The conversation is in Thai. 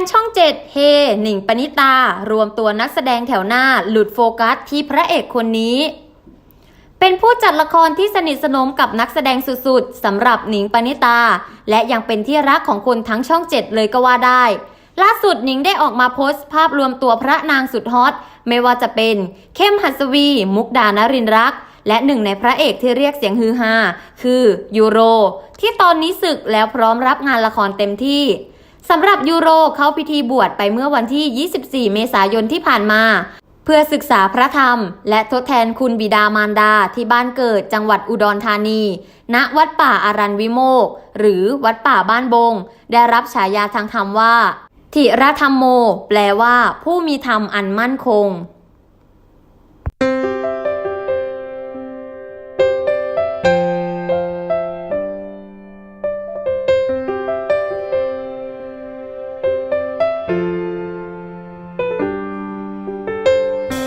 นช่องเจ็ดเฮหนิงปณิตา รวมตัวนักแสดงแถวหน้า หลุดโฟกัสที่พระเอกคนนี้ เป็นผู้จัดละครที่สนิทสนมกับนักแสดงสุดๆสำหรับหนิงปณิตา และยังเป็นที่รักของคนทั้งช่องเจ็ดเลยก็ว่าได้ ล่าสุดหนิงได้ออกมาโพสต์ภาพรวมตัวพระนางสุดฮอต ไม่ว่าจะเป็น เข้มหัสวี มุกดานรินรักและหนึ่งในพระเอกที่เรียกเสียงฮือฮาคือยูโร ที่ตอนนี้ศึกแล้วพร้อมรับงานละครเต็มที่ สำหรับยูโรเข้าพิธีบวชไปเมื่อวันที่ 24 เมษายนที่ผ่านมา เพื่อศึกษาพระธรรม และทดแทนคุณบิดามารดาที่บ้านเกิดจังหวัดอุดรธานี ณ วัดป่าอารันวิโมก หรือวัดป่าบ้านบง ได้รับฉายาทางธรรมว่าธิรธรรมโม แปลว่า ผู้มีธรรมอันมั่นคง